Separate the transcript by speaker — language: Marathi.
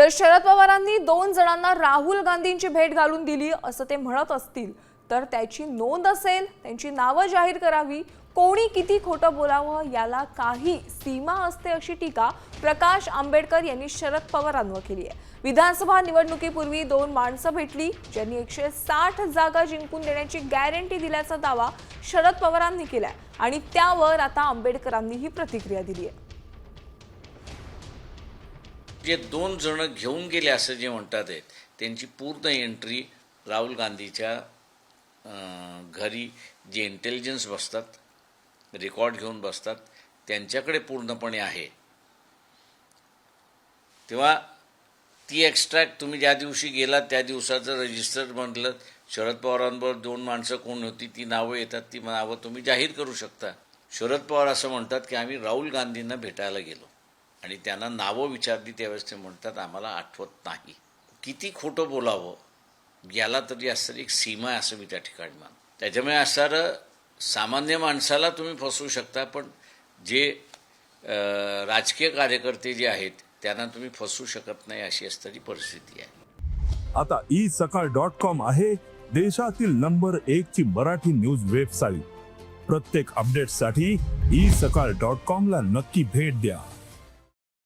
Speaker 1: तर शरद पवारांनी दोन जणांना राहुल गांधींची भेट घालून दिली असं ते म्हणत असतील. तर त्याची नोंद असेल त्यांची नावं जाहीर करावी. कोणी किती खोटं बोलावं याला काही सीमा असते अशी टीका प्रकाश आंबेडकर यांनी शरद पवारांवर केली आहे. विधानसभा निवडणुकीपूर्वी दोन माणसं भेटली ज्यांनी एकशे साठ जागा जिंकून देण्याची गॅरंटी दिल्याचा दावा शरद पवारांनी केलाय. आणि त्यावर आता आंबेडकरांनी ही प्रतिक्रिया दिली आहे.
Speaker 2: जे दोन जण घेऊन गेले असं जे म्हणतात आहेत त्यांची पूर्ण एंट्री राहुल गांधीच्या घरी जे इंटेलिजन्स बसतात रेकॉर्ड घेऊन बसतात त्यांच्याकडे पूर्णपणे आहे. तेव्हा ती एक्स्ट्रॅक्ट तुम्ही ज्या दिवशी गेलात त्या दिवसाचं रजिस्टर म्हटलं शरद पवारांबरोबर दोन माणसं कोण होती ती नावं येतात ती नावं तुम्ही जाहीर करू शकता. शरद पवार असं म्हणतात की आम्ही राहुल गांधींना भेटायला गेलो. आणि त्यांना नावं विचारली त्यावेळेस ते म्हणतात आम्हाला आठवत नाही. किती खोटं बोलावं याला तरी असणारी एक सीमा आहे असं मी त्या ठिकाणी मान त्याच्यामुळे असणारं सामान्य माणसाला तुम्ही फसवू शकता पण जे राजकीय कार्यकर्ते जे आहेत त्यांना तुम्ही फसवू शकत नाही अशी असणारी परिस्थिती आहे.
Speaker 3: आता ई सकाळ डॉट कॉम आहे देशातील नंबर एक ची मराठी न्यूज वेबसाईट. प्रत्येक अपडेटसाठी ई सकाळ डॉट कॉम ला नक्की भेट द्या.